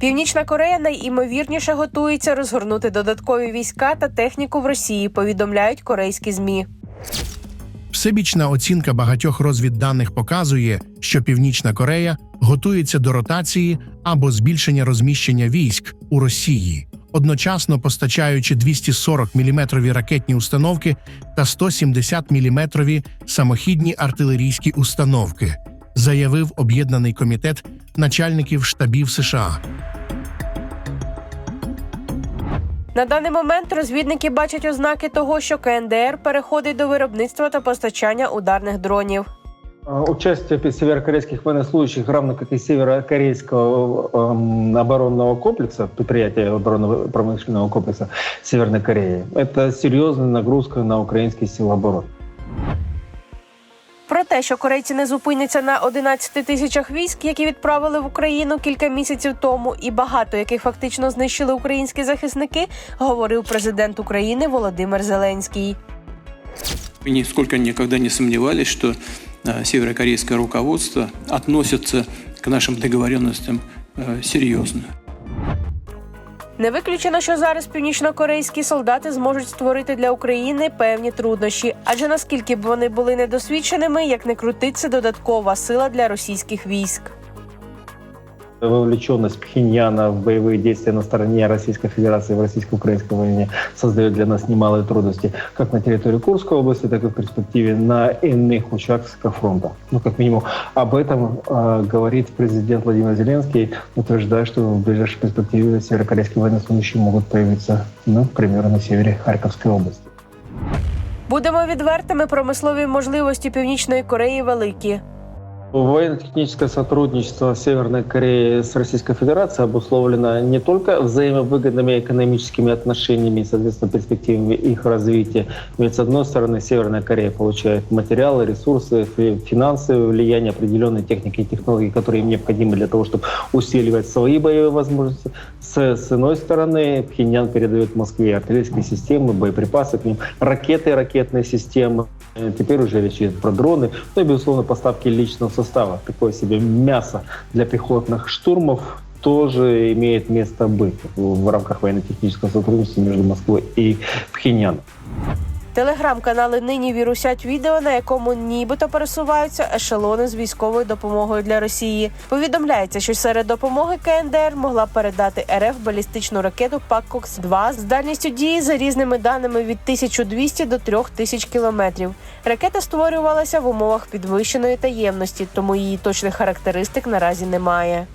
Північна Корея найімовірніше готується розгорнути додаткові війська та техніку в Росії. Повідомляють корейські змі. Всебічна оцінка багатьох розвідданих показує, що Північна Корея готується до ротації або збільшення розміщення військ у Росії, одночасно постачаючи 240 мм ракетні установки та 170 мм самохідні артилерійські установки, заявив об'єднаний комітет начальників штабів США. На даний момент розвідники бачать ознаки того, що КНДР переходить до виробництва та постачання ударних дронів. А, Участие пи- северокорейских военнослужащих, равно как и северокорейского эм, оборонного комплекса, предприятия оборонного промышленного комплекса Северной Кореи, это серьезная нагрузка на украинские силы обороны. Про те, що корейці не зупиняться на 11 тисячах військ, які відправили в Україну кілька місяців тому, і багато яких фактично знищили українські захисники, говорив президент України Володимир Зеленський. Мы нисколько никогда не сомневались, что э, северокорейское руководство относится к нашим договоренностям э, серьезно. Не виключено, що зараз північнокорейські солдати зможуть створити для України певні труднощі, адже наскільки б вони були недосвідченими, як не крутиться додаткова сила для російських військ Вовлеченность Пхеньяна в боевые действия на стороне Российской Федерации в российско-украинской войне создает для нас немалые трудности как на территории Курской области, так и в перспективе на иных участках фронта. Ну, как минимум, об этом э, говорит президент Владимир Зеленский, утверждая, что в ближайшей перспективе северокорейские военнослужащие могут появиться, ну, к примеру, на севере Харьковской области. Будемо відвертими, промислові можливості Північної Кореї великі. Военно-техническое сотрудничество Северной Кореи с Российской Федерацией обусловлено не только взаимовыгодными экономическими отношениями соответственно, перспективами их развития. Ведь, с одной стороны, Северная Корея получает материалы, ресурсы, фи- финансовое влияние, определенные техники и технологии, которые им необходимы для того, чтобы усиливать свои боевые возможности. С, с иной стороны, Пхеньян передает Москве артиллерийские системы, боеприпасы к ним, ракеты ракетные системы. Теперь уже речь идет про дроны, ну и, безусловно, поставки личного состава. Такое себе мясо для пехотных штурмов тоже имеет место быть в рамках военно-технического сотрудничества между Москвой и Пхеньяном. Телеграм-канали нині вірусять відео, на якому нібито пересуваються ешелони з військовою допомогою для Росії. Повідомляється, що серед допомоги КНДР могла передати РФ балістичну ракету Паккокс 2 з дальністю дії за різними даними від 1200 до 3000 кілометрів. Ракета створювалася в умовах підвищеної таємності, тому її точних характеристик наразі немає.